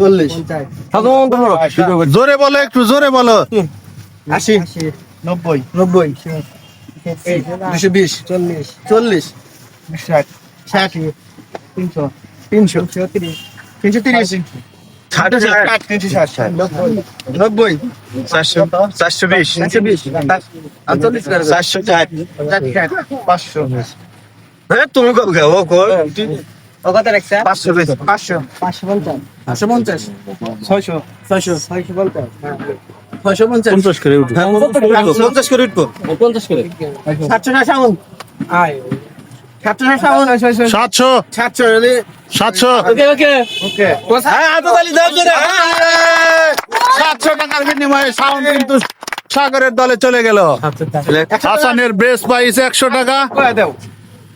চল্লিশ জোরে বলো একটু জোরে বলো। আশি। নব্বই। নব্বই। দুশো বিশ। চল্লিশ। চল্লিশ। ষাট। ষাট। তিনশো। তিনশো। তিরিশ। তিনশো তিরিশ। নব্বই। চারশো। চারশো বিশ। তিনশো বিশ। আটচল্লিশ চারশো ষাট। পাঁচশো। হ্যাঁ তুমি কবে খাব ও কত রাখছে? পাঁচশো পাঁচশো। পাঁচশো পঞ্চাশ। পাঁচশো পঞ্চাশ? ছয়শো। ছয়শো। ছয়শো পঞ্চাশ। ছয়শো পঞ্চাশ? পঞ্চাশ করে উঠো। পঞ্চাশ করে উঠবো। পঞ্চাশ করে সাতশো না সাউন্ড আয়। সাতশো সাতশো। সাতশো ওকে ওকে। ওকে। হ্যাঁ সাতশো টাকার বিনিময়ে সাউন্ড কিন্তু সাগরের দলে চলে গেল। হাসানের বেস প্রাইস একশো টাকা।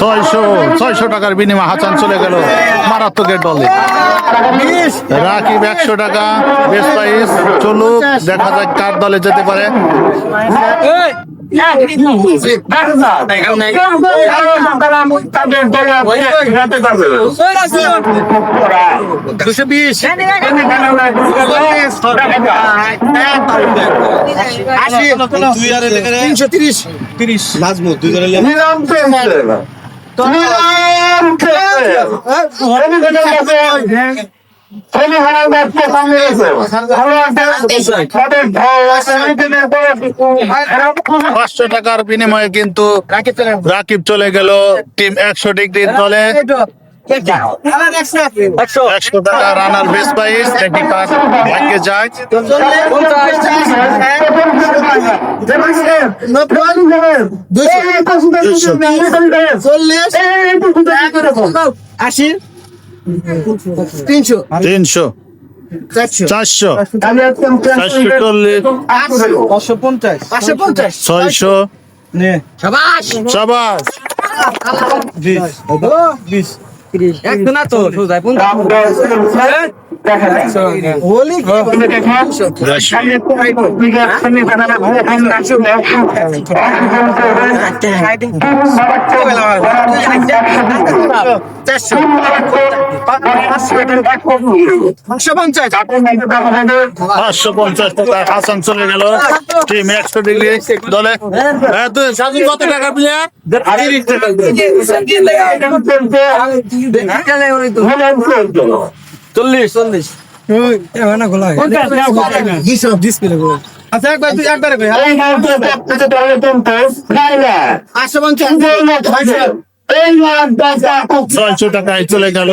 ছয়শো ছয়শো টাকার বিনিময়ে হাসান চলে গেল মারাত্মকের দলে রাকিব একশো টাকা বেস প্রাইস চলুক দেখা যাক কার দলে যেতে পারে দুশো বিশ। আশি। তিনশো তিরিশ। তিরিশ। পাঁচশো টাকার বিনিময়ে কিন্তু রাকিব চলে গেল। টিম একশো ডিগ্রি দলে। একশো টাকা রানার বেস প্রাইস দেখি কার ভাগ্যে যায় আশি তিনশো তিনশো চারশো চারশো চল্লিশ পাঁচশো পঞ্চাশ পাঁচশো পঞ্চাশ ছয়শো। সাবাস। সাবাস। বিশ। তিরিশ একশো না তো সোজাই হোলি পাঁচশো পঞ্চাশ পাঁচশো পঞ্চাশ টাকা হাসান চলে গেল টিম একশো ডিগ্রি দলে হ্যাঁ সাজু কত টাকা প্লেয়ার চল্লিশ চল্লিশ আচ্ছা চলে গেল